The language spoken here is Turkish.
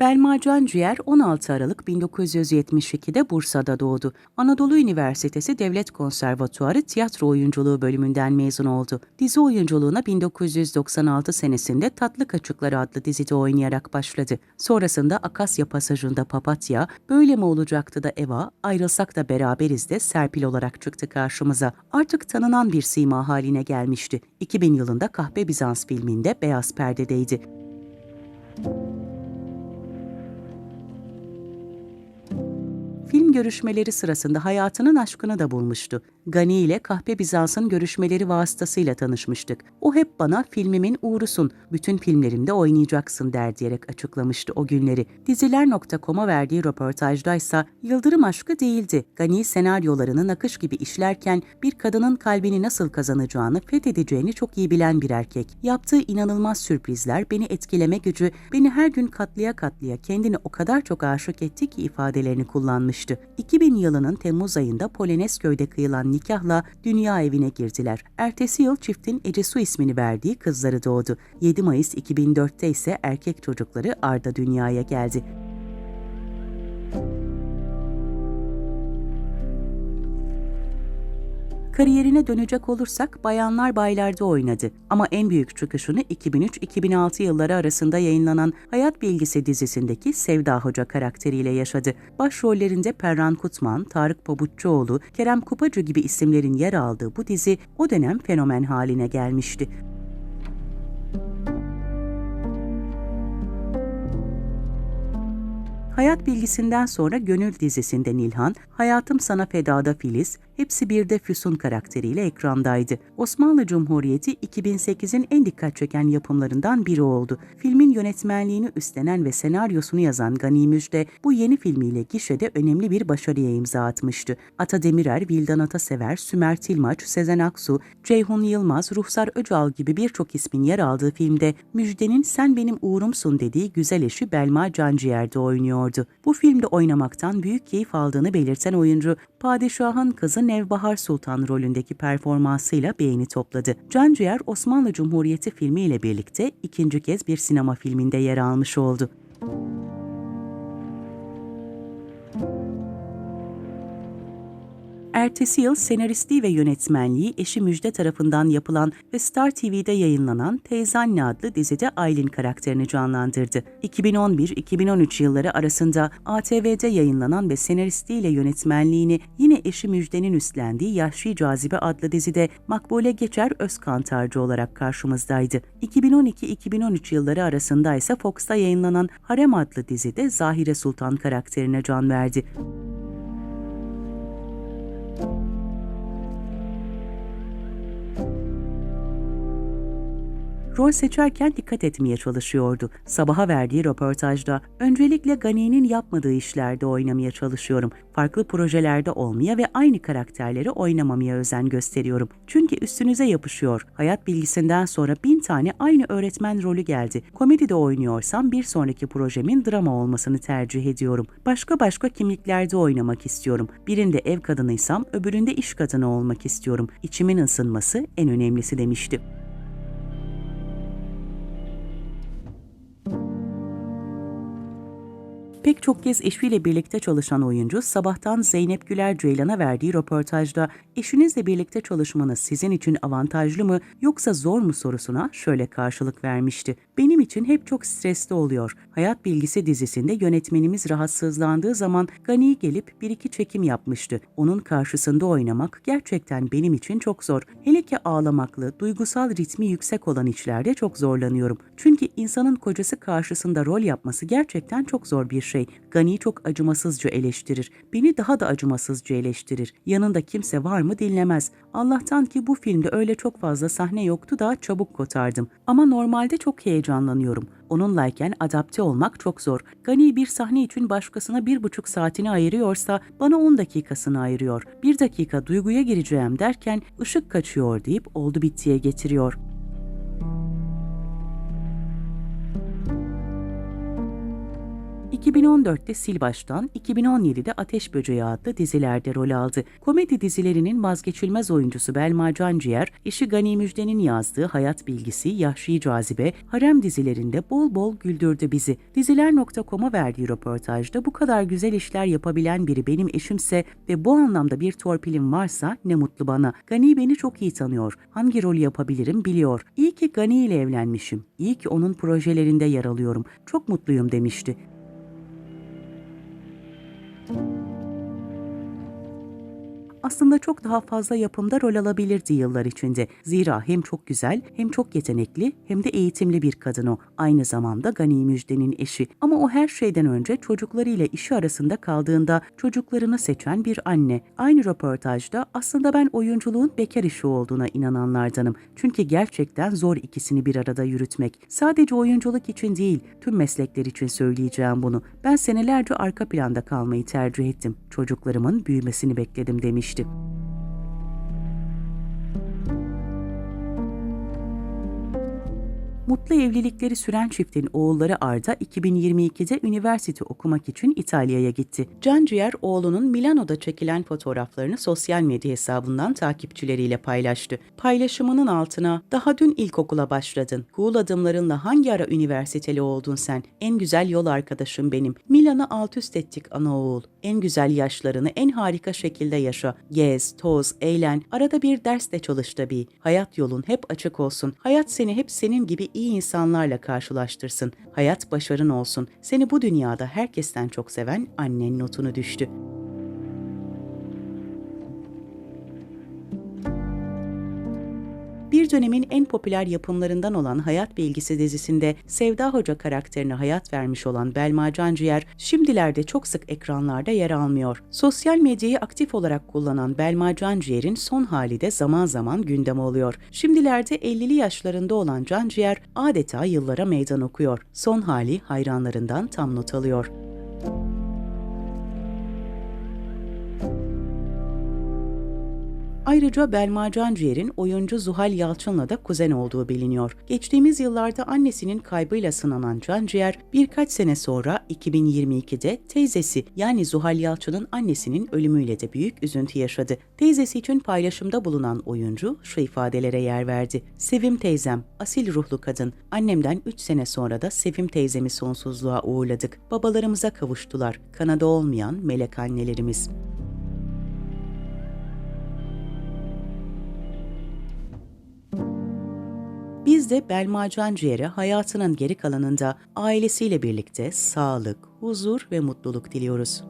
Belma Canciğer 16 Aralık 1972'de Bursa'da doğdu. Anadolu Üniversitesi Devlet Konservatuarı Tiyatro Oyunculuğu bölümünden mezun oldu. Dizi oyunculuğuna 1996 senesinde Tatlı Kaçıkları adlı dizide oynayarak başladı. Sonrasında Akasya Pasajı'nda Papatya, Böyle mi olacaktı da Eva, Ayrılsak da Beraberiz de Serpil olarak çıktı karşımıza. Artık tanınan bir sima haline gelmişti. 2000 yılında Kahpe Bizans filminde beyaz perdedeydi. Film görüşmeleri sırasında hayatının aşkını da bulmuştu. Gani ile Kahpe Bizans'ın görüşmeleri vasıtasıyla tanışmıştık. O hep bana filmimin uğrusun, bütün filmlerimde oynayacaksın der diyerek açıklamıştı o günleri. Diziler.com'a verdiği röportajda ise Yıldırım aşkı değildi. Gani senaryolarını nakış gibi işlerken bir kadının kalbini nasıl kazanacağını, fethedeceğini çok iyi bilen bir erkek. Yaptığı inanılmaz sürprizler, beni etkileme gücü, beni her gün katlıya katlıya kendini o kadar çok aşık etti ki ifadelerini kullanmıştı. 2000 yılının Temmuz ayında Polonezköy'de kıyılan nikahla dünya evine girdiler. Ertesi yıl çiftin Ece Su ismini verdiği kızları doğdu. 7 Mayıs 2004'te ise erkek çocukları Arda dünyaya geldi. Kariyerine dönecek olursak bayanlar baylarda oynadı. Ama en büyük çıkışını 2003-2006 yılları arasında yayınlanan Hayat Bilgisi dizisindeki Sevda Hoca karakteriyle yaşadı. Başrollerinde Perran Kutman, Tarık Pabuççuoğlu, Kerem Kupacı gibi isimlerin yer aldığı bu dizi o dönem fenomen haline gelmişti. Hayat bilgisinden sonra Gönül dizisinde Nilhan, Hayatım Sana Feda'da Filiz, hepsi bir de Füsun karakteriyle ekrandaydı. Osmanlı Cumhuriyeti 2008'in en dikkat çeken yapımlarından biri oldu. Filmin yönetmenliğini üstlenen ve senaryosunu yazan Gani Müjde bu yeni filmiyle gişede önemli bir başarıya imza atmıştı. Ata Demirer, Vildan Atasever, Sümer Tilmaç, Sezen Aksu, Ceyhun Yılmaz, Ruhsar Öcal gibi birçok ismin yer aldığı filmde Müjde'nin Sen Benim Uğurumsun dediği güzel eşi Belma Canciğer'de oynuyordu. Bu filmde oynamaktan büyük keyif aldığını belirten oyuncu, Padişah'ın kızı Nevbahar Sultan rolündeki performansıyla beğeni topladı. Canciğer Osmanlı Cumhuriyeti filmiyle birlikte ikinci kez bir sinema filminde yer almış oldu. Ertesi yıl senaristliği ve yönetmenliği eşi Müjde tarafından yapılan ve Star TV'de yayınlanan Teyze Anne adlı dizide Aylin karakterini canlandırdı. 2011-2013 yılları arasında ATV'de yayınlanan ve senaristliğiyle yönetmenliğini yine eşi Müjde'nin üstlendiği Yahşi Cazibe adlı dizide Makbule Geçer Özkantarcı olarak karşımızdaydı. 2012-2013 yılları arasında ise Fox'ta yayınlanan Harem adlı dizide Zahire Sultan karakterine can verdi. Rol seçerken dikkat etmeye çalışıyordu. Sabaha verdiği röportajda, öncelikle Gani'nin yapmadığı işlerde oynamaya çalışıyorum. Farklı projelerde olmaya ve aynı karakterleri oynamamaya özen gösteriyorum. Çünkü üstünüze yapışıyor. Hayat bilgisinden sonra bin tane aynı öğretmen rolü geldi. Komedide oynuyorsam bir sonraki projemin drama olmasını tercih ediyorum. Başka başka kimliklerde oynamak istiyorum. Birinde ev kadınıysam öbüründe iş kadını olmak istiyorum. İçimin ısınması en önemlisi demişti. Pek çok kez eşiyle birlikte çalışan oyuncu sabahtan Zeynep Güler Ceylan'a verdiği röportajda eşinizle birlikte çalışmanız sizin için avantajlı mı yoksa zor mu sorusuna şöyle karşılık vermişti. Benim için hep çok stresli oluyor. Hayat Bilgisi dizisinde yönetmenimiz rahatsızlandığı zaman Gani gelip bir iki çekim yapmıştı. Onun karşısında oynamak gerçekten benim için çok zor. Hele ki ağlamaklı, duygusal ritmi yüksek olan işlerde çok zorlanıyorum. Çünkü insanın kocası karşısında rol yapması gerçekten çok zor bir şey. Gani çok acımasızca eleştirir. Beni daha da acımasızca eleştirir. Yanında kimse var mı dinlemez. Allah'tan ki bu filmde öyle çok fazla sahne yoktu da çabuk kotardım. Ama normalde çok heyecanlanıyorum. Onunlayken adapte olmak çok zor. Gani bir sahne için başkasına bir buçuk saatini ayırıyorsa bana on dakikasını ayırıyor. Bir dakika duyguya gireceğim derken ışık kaçıyor deyip oldu bittiye getiriyor. 2014'te Sil Baştan, 2017'de Ateş Böceği adlı dizilerde rol aldı. Komedi dizilerinin vazgeçilmez oyuncusu Belma Canciğer, eşi Gani Müjde'nin yazdığı Hayat Bilgisi, Yahşi Cazibe, Harem dizilerinde bol bol güldürdü bizi. Diziler.com'a verdiği röportajda bu kadar güzel işler yapabilen biri benim eşimse ve bu anlamda bir torpilim varsa ne mutlu bana. Gani beni çok iyi tanıyor. Hangi rolü yapabilirim biliyor. İyi ki Gani ile evlenmişim. İyi ki onun projelerinde yer alıyorum. Çok mutluyum demişti. Aslında çok daha fazla yapımda rol alabilirdi yıllar içinde. Zira hem çok güzel, hem çok yetenekli, hem de eğitimli bir kadın o. Aynı zamanda Gani Müjde'nin eşi. Ama o her şeyden önce çocuklarıyla işi arasında kaldığında çocuklarını seçen bir anne. Aynı röportajda aslında ben oyunculuğun bekar işi olduğuna inananlardanım. Çünkü gerçekten zor ikisini bir arada yürütmek. Sadece oyunculuk için değil, tüm meslekler için söyleyeceğim bunu. Ben senelerce arka planda kalmayı tercih ettim. Çocuklarımın büyümesini bekledim demişti. görüşmüştük. Mutlu evlilikleri süren çiftin oğulları Arda 2022'de üniversite okumak için İtalya'ya gitti. Canciğer oğlunun Milano'da çekilen fotoğraflarını sosyal medya hesabından takipçileriyle paylaştı. Paylaşımının altına "Daha dün ilkokula başladın. Cool adımlarınla hangi ara üniversiteli oldun sen? En güzel yol arkadaşım benim. Milan'ı alt üst ettik ana oğul. En güzel yaşlarını en harika şekilde yaşa. Gez, toz, eğlen. Arada bir ders de çalış tabii. Hayat yolun hep açık olsun. Hayat seni hep senin gibi iyi insanlarla karşılaştırsın. Hayat başarın olsun. Seni bu dünyada herkesten çok seven annen notunu düştü. Bir dönemin en popüler yapımlarından olan Hayat Bilgisi dizisinde Sevda Hoca karakterine hayat vermiş olan Belma Canciğer, şimdilerde çok sık ekranlarda yer almıyor. Sosyal medyayı aktif olarak kullanan Belma Canciğer'in son hali de zaman zaman gündem oluyor. Şimdilerde 50'li yaşlarında olan Canciğer adeta yıllara meydan okuyor. Son hali hayranlarından tam not alıyor. Ayrıca Belma Canciğer'in oyuncu Zuhal Yalçın'la da kuzen olduğu biliniyor. Geçtiğimiz yıllarda annesinin kaybıyla sınanan Canciğer, birkaç sene sonra 2022'de teyzesi yani Zuhal Yalçın'ın annesinin ölümüyle de büyük üzüntü yaşadı. Teyzesi için paylaşımda bulunan oyuncu şu ifadelere yer verdi. Sevim teyzem, asil ruhlu kadın. Annemden 3 sene sonra da Sevim teyzemi sonsuzluğa uğurladık. Babalarımıza kavuştular. Kanada olmayan melek annelerimiz. Biz de Belma Canciğer'e hayatının geri kalanında ailesiyle birlikte sağlık, huzur ve mutluluk diliyoruz.